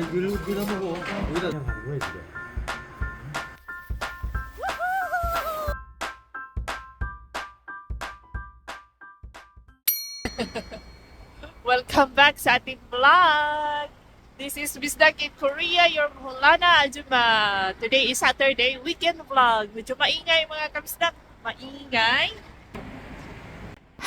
Ay, gulong gulong ko. Wala. Wait. Welcome back sa ating vlog! This is Bisdag in Korea, your Mulana Ajuma. Today is Saturday, weekend vlog. Medyo maingay mga kabisdak. Maingay.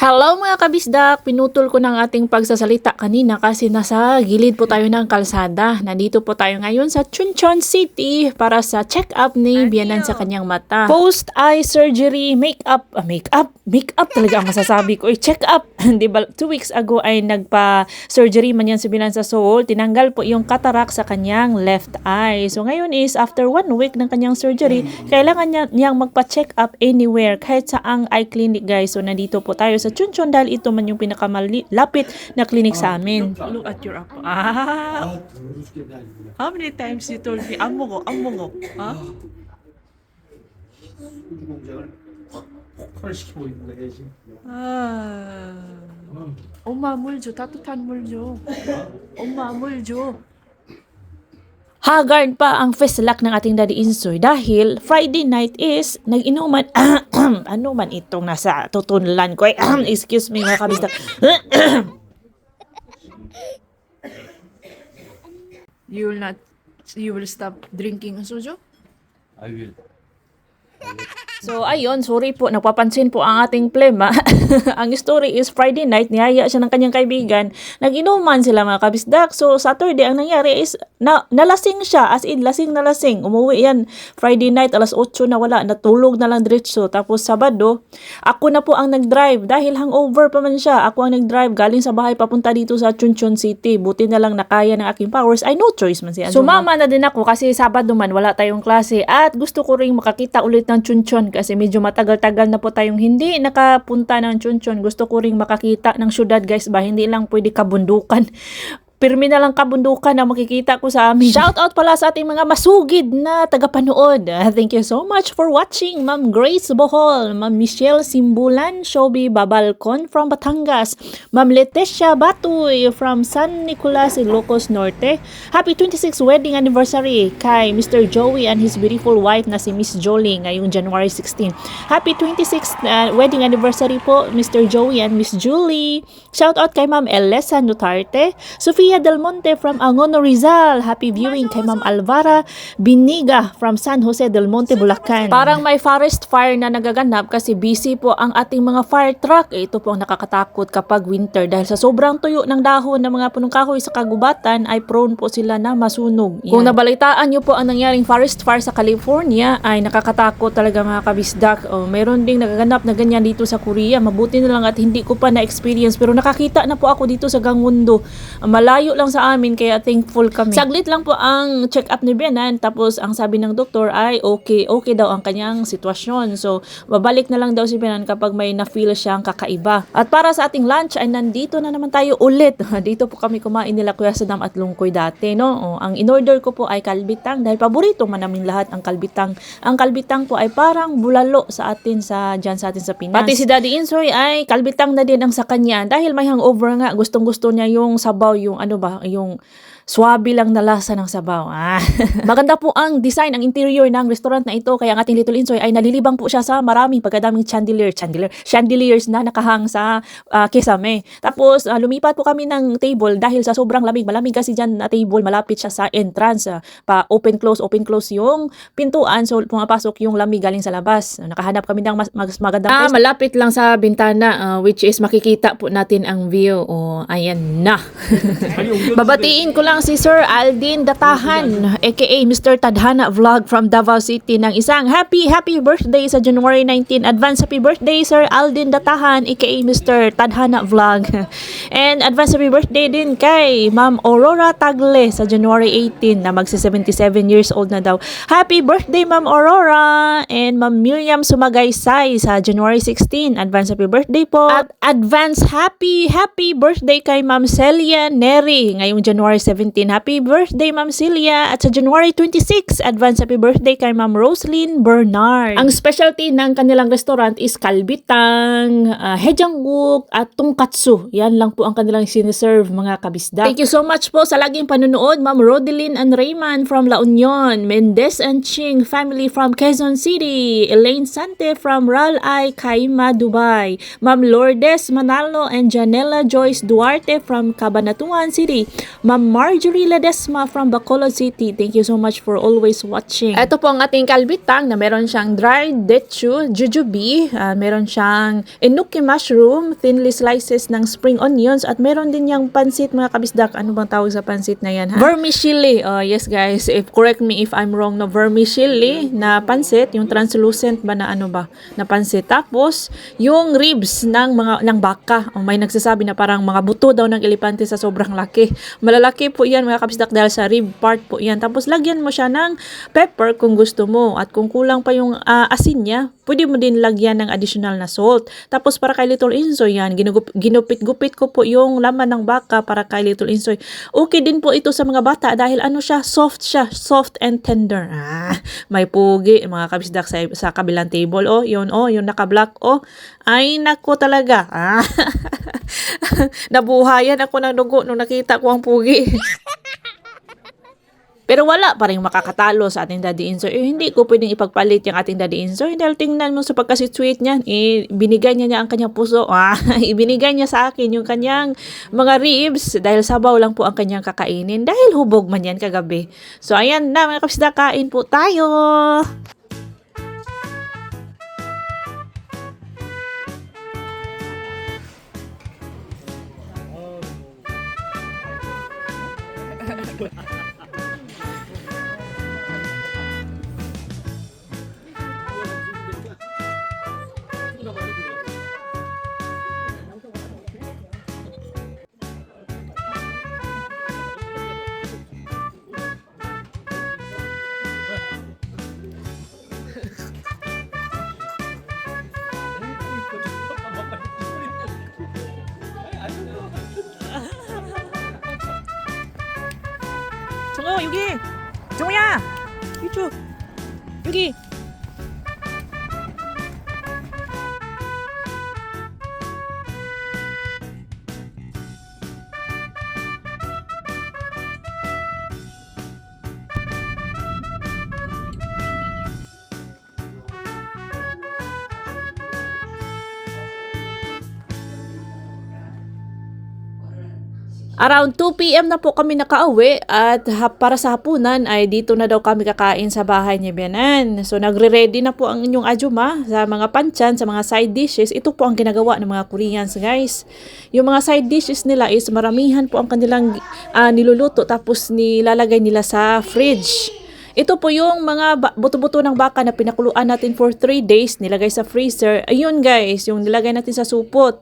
Hello mga kabisdak! Pinutol ko ng ating pagsasalita kanina kasi nasa gilid po tayo ng kalsada. Nandito po tayo ngayon sa Chuncheon City para sa check-up ni Bianan sa kanyang mata. Post-eye surgery, make-up, ah, make-up, make-up talaga ang masasabi ko. Eh, check-up! Di ba, two weeks ago ay nagpa-surgery man yan si Bianan sa Seoul. Tinanggal po yung cataract sa kanyang left eye. So ngayon is after one week ng kanyang surgery, kailangan niya, niyang magpa-check up anywhere kahit sa ang eye clinic guys. So nandito po tayo sa Chuncheon dahil ito man yung pinakamalapit na clinic sa amin. Look at your apple. Ah! 아, 더러워 죽겠네 아주 그냥. How many times you told me, 안 먹어, 안 먹어. 아? 소주 공장을 폭발시키고 있는 거야 지금. 아. 엄마 물 줘, 따뜻한 물 줘. 엄마 물 줘. Haggard pa ang feslak ng ating Daddy Insoy dahil Friday night is nag-inuman ano man itong nasa tutunlan ko. Ay, excuse me mga kabistak. You will not, you will stop drinking soju? I will. So ayun, sorry po, napapansin po ang ating plema. ang story is Friday night, niyaya siya ng kanyang kaibigan. Nag-inuman sila mga kabisdak. So Saturday, ang nangyari is na, nalasing siya, as in lasing na lasing. Umuwi yan Friday night, alas 8 na wala, natulog na lang diretso. Tapos Sabado, ako na po ang nag-drive dahil hangover pa man siya. Ako ang nag-drive galing sa bahay papunta dito sa Chuncheon City. Buti na lang nakaya ng aking powers. Ay no choice man siya. Sumama na din ako kasi Sabado man wala tayong klase at gusto ko ring makakita ulit ng Chuncheon kasi medyo matagal-tagal na po tayong hindi nakapunta ng Chuncheon. Gusto ko ring makakita ng syudad guys ba hindi lang pwede kabundukan. Pirmi na lang kabundukan na makikita ko sa amin. Shout out pala sa ating mga masugid na tagapanood. Ah, Thank you so much for watching. Ma'am Grace Bohol, Ma'am Michelle Simbulan, Shobi Babalcon from Batangas, Ma'am Leticia Batuy from San Nicolas, Ilocos Norte. Happy 26th wedding anniversary kay Mr. Joey and his beautiful wife na si Miss Jolie ngayong January 16. Happy 26th uh, wedding anniversary po Mr. Joey and Miss Julie. Shout out kay Ma'am Elesa Nutarte, Sofia Del Monte from Angono Rizal. Happy viewing kay Ma'am Alvara Biniga from San Jose del Monte, Bulacan. Parang may forest fire na nagaganap kasi busy po ang ating mga fire truck. Eh, Ito po ang nakakatakot kapag winter dahil sa sobrang tuyo ng dahon ng mga punong kahoy sa kagubatan ay prone po sila na masunog. Kung nabalitaan nyo po ang nangyaring forest fire sa California ay nakakatakot talaga mga kabisdak. Oh, meron ding nagaganap na ganyan dito sa Korea. Mabuti na lang at hindi ko pa na-experience pero nakakita na po ako dito sa Gangwon-do. Malayo lang sa amin kaya thankful kami. Saglit lang po ang check-up ni Benan tapos ang sabi ng doktor ay okay, okay daw ang kanyang sitwasyon. So, babalik na lang daw si Benan kapag may na-feel siyang kakaiba. At para sa ating lunch ay nandito na naman tayo ulit. Dito po kami kumain nila Kuya Saddam at Lungkoy dati, no? O, ang in-order ko po ay kalbitang dahil paborito man namin lahat ang kalbitang. Ang kalbitang po ay parang bulalo sa atin sa dyan sa atin sa Pinas. Pati si Daddy Insoy ay kalbitang na din ang sa kanya dahil may hangover nga. Gustong-gusto niya yung sabaw, yung ano ba, yung swabe lang na lasa ng sabaw. Ah. Maganda po ang design, ang interior ng restaurant na ito. Kaya ang ating Little Insoy ay nalilibang po siya sa maraming pagkadaming chandelier, chandelier, chandeliers na nakahang sa ah, uh, kesame. Eh. Tapos uh, lumipat po kami ng table dahil sa sobrang lamig. Malamig kasi dyan na table, malapit siya sa entrance. Uh, pa open close, open close yung pintuan. So pumapasok yung lamig galing sa labas. Nakahanap kami ng mas, mas magandang ah, malapit lang sa bintana uh, which is makikita po natin ang view. O oh, ayan na. Babatiin ko lang si Sir Aldin Datahan, aka Mr. Tadhana Vlog from Davao City ng isang happy, happy birthday sa January 19. Advance happy birthday, Sir Aldin Datahan, aka Mr. Tadhana Vlog. And advance happy birthday din kay Ma'am Aurora Tagle sa January 18 na magsi 77 years old na daw. Happy birthday, Ma'am Aurora! And Ma'am Miriam Sumagaysay sa January 16. Advance happy birthday po. At advance happy, happy birthday kay Ma'am Celia Neri ngayong January 17. Happy birthday, Ma'am Celia! At sa January 26, advance happy birthday kay Ma'am Roslyn Bernard. Ang specialty ng kanilang restaurant is kalbitang, uh, hejangguk, at tungkatsu. Yan lang po ang kanilang siniserve mga kabisda. Thank you so much po sa laging panunood, Ma'am Rodeline and Raymond from La Union, Mendez and Ching family from Quezon City, Elaine Sante from Ralay, Kaima, Dubai, Ma'am Lourdes Manalo and Janela Joyce Duarte from Cabanatuan City, Ma'am Marjorie Ledesma from Bacolod City. Thank you so much for always watching. Ito po ang ating kalbitang na meron siyang dried dechu, jujube, ah, meron siyang enuki mushroom, thinly slices ng spring onions, at meron din yung pansit mga kabisdak. Ano bang tawag sa pansit na yan? Ha? Vermicelli. Oh, yes guys, if correct me if I'm wrong no vermicelli na pansit, yung translucent ba na ano ba na pansit. Tapos yung ribs ng mga ng baka. Oh, may nagsasabi na parang mga buto daw ng elepante sa sobrang laki. Malalaki po yan mga kabisdak dahil sa rib part po yan. Tapos lagyan mo siya ng pepper kung gusto mo. At kung kulang pa yung ah, asin niya, pwede mo din lagyan ng additional na salt. Tapos para kay Little Insoy yan, ginupit-gupit ko po yung laman ng baka para kay Little Insoy. Okay din po ito sa mga bata dahil ano siya, soft siya, soft and tender. Ah, may pugi, mga kabisdak sa, sa kabilang table. Oh, yun, oh, yung naka-black, oh. Ay, nako talaga. Ah, nabuhayan ako ng dugo nung nakita ko ang pugi. Pero wala pa rin makakatalo sa ating Daddy Insoy. Eh, hindi ko pwedeng ipagpalit yung ating Daddy Insoy dahil tingnan mo sa pagkasitweet niyan, eh, binigay niya niya ang kanyang puso. Ah, ibinigay niya sa akin yung kanyang mga ribs dahil sabaw lang po ang kanyang kakainin dahil hubog man yan kagabi. So, ayan na mga kapsida, kain po tayo! 很 정호 여기! 정호야! 이쪽! 여기! Around 2 p.m. na po kami nakauwi at para sa hapunan ay dito na daw kami kakain sa bahay ni Bianan. So nagre-ready na po ang inyong ajuma sa mga panchan, sa mga side dishes. Ito po ang ginagawa ng mga Koreans guys. Yung mga side dishes nila is maramihan po ang kanilang ah, niluluto tapos nilalagay nila sa fridge. Ito po yung mga buto-buto ng baka na pinakuluan natin for 3 days, nilagay sa freezer. Ayun guys, yung nilagay natin sa supot.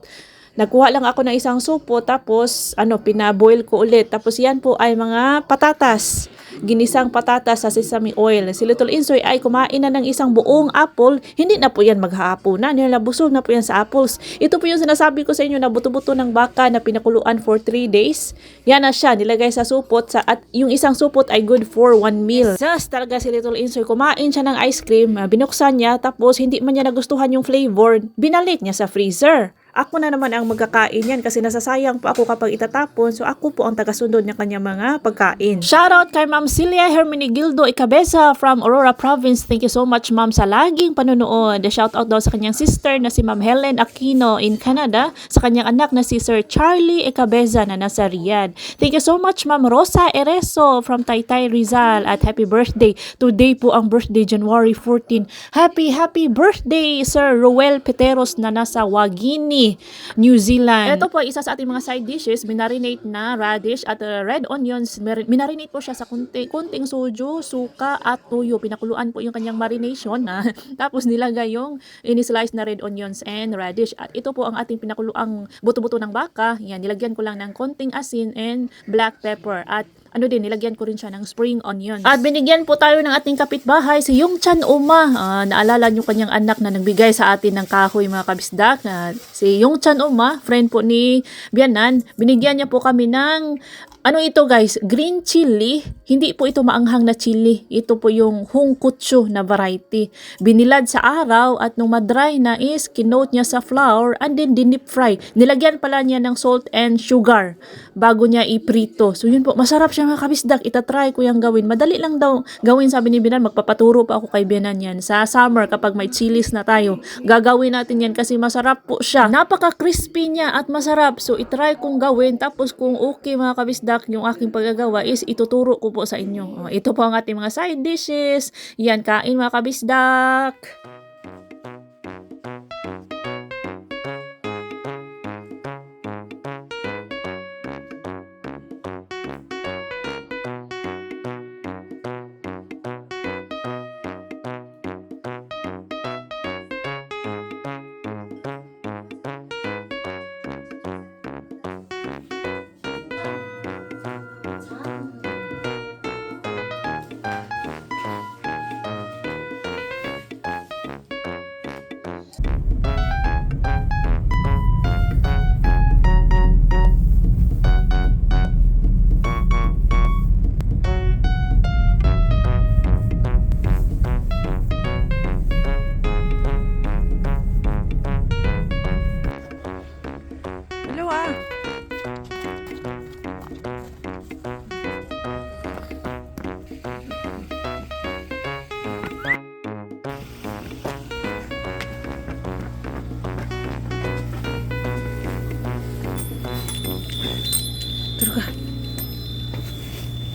Nagkuha lang ako ng isang supo tapos ano pinaboil ko ulit. Tapos yan po ay mga patatas. Ginisang patatas sa sesame oil. Si Little Insoy ay kumain na ng isang buong apple. Hindi na po yan maghahaponan. Yan nabusog na po yan sa apples. Ito po yung sinasabi ko sa inyo na buto-buto ng baka na pinakuluan for 3 days. Yan na siya. Nilagay sa supot. Sa, at yung isang supot ay good for one meal. Just talaga si Little Insoy. Kumain siya ng ice cream. Binuksan niya. Tapos hindi man niya nagustuhan yung flavor. Binalik niya sa freezer. Ako na naman ang magkakain yan kasi nasasayang po ako kapag itatapon. So ako po ang tagasundod ng kanyang mga pagkain. Shoutout kay Ma'am Celia Hermenegildo Icabeza from Aurora Province. Thank you so much ma'am sa laging panonood. Shoutout daw sa kanyang sister na si Ma'am Helen Aquino in Canada. Sa kanyang anak na si Sir Charlie Icabeza na nasa Riyadh. Thank you so much Ma'am Rosa Ereso from Taytay Rizal at happy birthday. Today po ang birthday January 14. Happy happy birthday Sir Roel Peteros na nasa Wagini, New Zealand. Ito po isa sa ating mga side dishes, minarinate na radish at uh, red onions. Minarinate po siya sa kunti, kunting soju, suka at tuyo. Pinakuluan po yung kanyang marination na tapos nilagay yung in-slice na red onions and radish. At ito po ang ating pinakuluang buto-buto ng baka. Yan, nilagyan ko lang ng konting asin and black pepper. At ano din, nilagyan ko rin siya ng spring onions. At binigyan po tayo ng ating kapitbahay, si Yung Chan Uma. Ah, naalala niyo kanyang anak na nagbigay sa atin ng kahoy mga kabisdak. Ah, si Yung Chan Uma, friend po ni Bianan, binigyan niya po kami ng Ano ito guys? Green chili. Hindi po ito maanghang na chili. Ito po yung hongkutsu na variety. Binilad sa araw at nung madry na is kinoat niya sa flour and then dinip fry. Nilagyan pala niya ng salt and sugar bago niya iprito. So yun po, masarap siya mga kabisdak. Itatry ko yung gawin. Madali lang daw gawin sabi ni Binan. Magpapaturo pa ako kay Binan yan. Sa summer kapag may chilies na tayo, gagawin natin yan kasi masarap po siya. Napaka-crispy niya at masarap. So itry kong gawin. Tapos kung okay mga kabisdak, yung aking paggagawa is ituturo ko po sa inyo. Oh, ito po ang ating mga side dishes. Yan, kain mga kabisdak.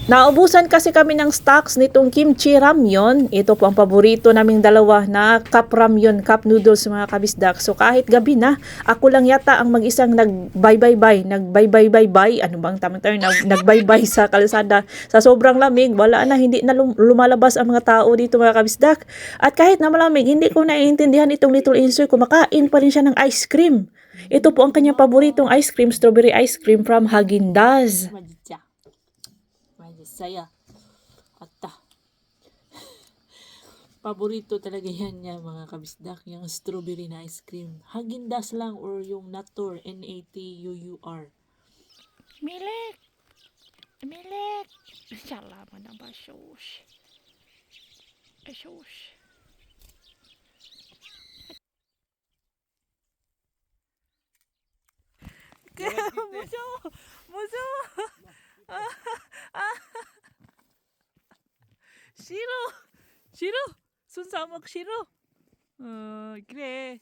Naubusan kasi kami ng stocks nitong kimchi ramyon. Ito po ang paborito naming dalawa na cup ramyon, cup noodles mga kabisdak. So kahit gabi na, ako lang yata ang mag-isang nag-bye-bye-bye, nag-bye-bye-bye-bye, ano bang tamang term, Nag- nag-bye-bye sa kalsada. Sa sobrang lamig, wala na, hindi na lum- lumalabas ang mga tao dito mga kabisdak. At kahit na malamig, hindi ko naiintindihan itong Little Insoy, kumakain pa rin siya ng ice cream. Ito po ang kanyang paboritong ice cream, strawberry ice cream from Haagen-Dazs saya. Ata. Paborito talaga yan niya mga kabisdak, yung strawberry na ice cream. Hagindas lang or yung Natur, N-A-T-U-U-R. Milik! Milik! Salamat na ba, Shush? Shush. Musuh! Musuh! 싫어! 싫어! 손사먹 싫어! 어, 그래.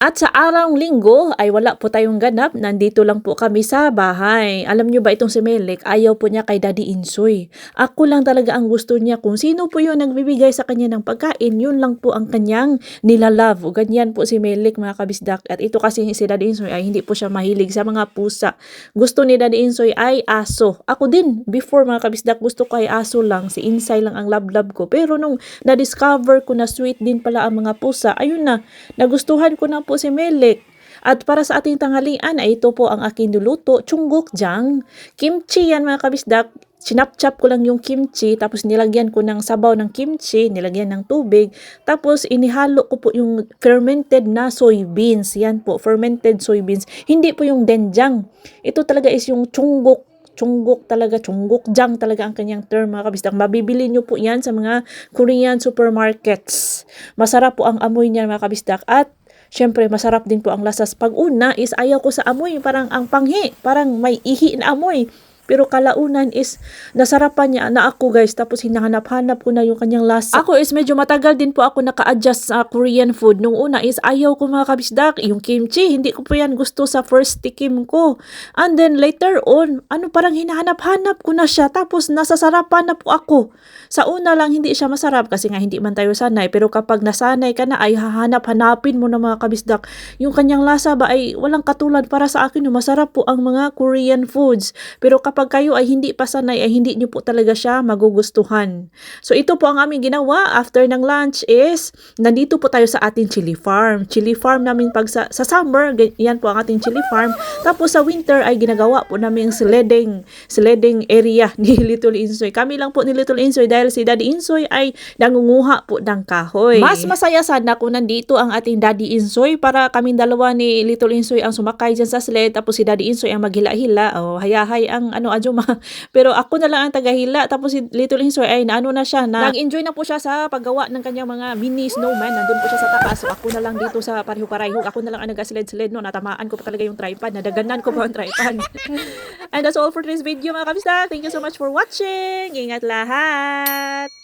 At sa arang linggo ay wala po tayong ganap, nandito lang po kami sa bahay. Alam nyo ba itong si Melik, ayaw po niya kay Daddy Insoy. Ako lang talaga ang gusto niya kung sino po yung nagbibigay sa kanya ng pagkain, yun lang po ang kanyang nilalove. Ganyan po si Melik mga kabisdak. At ito kasi si Daddy Insoy ay hindi po siya mahilig sa mga pusa. Gusto ni Daddy Insoy ay aso. Ako din, before mga kabisdak, gusto ko ay aso lang. Si Insay lang ang love-love ko. Pero nung na-discover ko na sweet din pala ang mga pusa, ayun na, nagustuhan ko na po si Melik. At para sa ating tanghalian ay ito po ang aking nuluto, chunggok jang. Kimchi yan mga kabisdak. Sinapchap ko lang yung kimchi, tapos nilagyan ko ng sabaw ng kimchi, nilagyan ng tubig, tapos inihalo ko po yung fermented na soybeans. Yan po, fermented soybeans. Hindi po yung denjang. Ito talaga is yung chunggok Chunggok talaga, chunggok jang talaga ang kanyang term mga kabisdak. Mabibili nyo po yan sa mga Korean supermarkets. Masarap po ang amoy niya mga kabisdak at Siyempre, masarap din po ang lasas. Pag una is ayaw ko sa amoy, parang ang panghi, parang may ihi na amoy. Pero kalaunan is nasarapan niya na ako guys tapos hinahanap-hanap ko na yung kanyang lasa. Ako is medyo matagal din po ako naka-adjust sa Korean food. Nung una is ayaw ko mga kabisdak, yung kimchi, hindi ko po yan gusto sa first tikim ko. And then later on, ano parang hinahanap-hanap ko na siya tapos nasasarapan na po ako. Sa una lang hindi siya masarap kasi nga hindi man tayo sanay pero kapag nasanay ka na ay hahanap-hanapin mo na mga kabisdak. Yung kanyang lasa ba ay walang katulad para sa akin masarap po ang mga Korean foods. Pero kapag kapag kayo ay hindi pa sanay ay hindi nyo po talaga siya magugustuhan. So ito po ang aming ginawa after ng lunch is nandito po tayo sa ating chili farm. Chili farm namin pag sa, sa summer, yan po ang ating chili farm. Tapos sa winter ay ginagawa po namin sledding, sledding area ni Little Insoy. Kami lang po ni Little Insoy dahil si Daddy Insoy ay nangunguha po ng kahoy. Mas masaya sana kung nandito ang ating Daddy Insoy para kaming dalawa ni Little Insoy ang sumakay dyan sa sled tapos si Daddy Insoy ang maghila-hila. O hayahay ang ano ajuma. Pero ako na lang ang tagahila tapos si Little Insoy ay naano na siya na nag-enjoy na po siya sa paggawa ng kanyang mga mini snowman. Nandun po siya sa taas. So ako na lang dito sa pareho-pareho. Ako na lang ang nag-sled-sled no. Natamaan ko pa talaga yung tripod. Nadaganan ko pa ang tripod. And that's all for today's video mga kabista. Thank you so much for watching. Ingat lahat!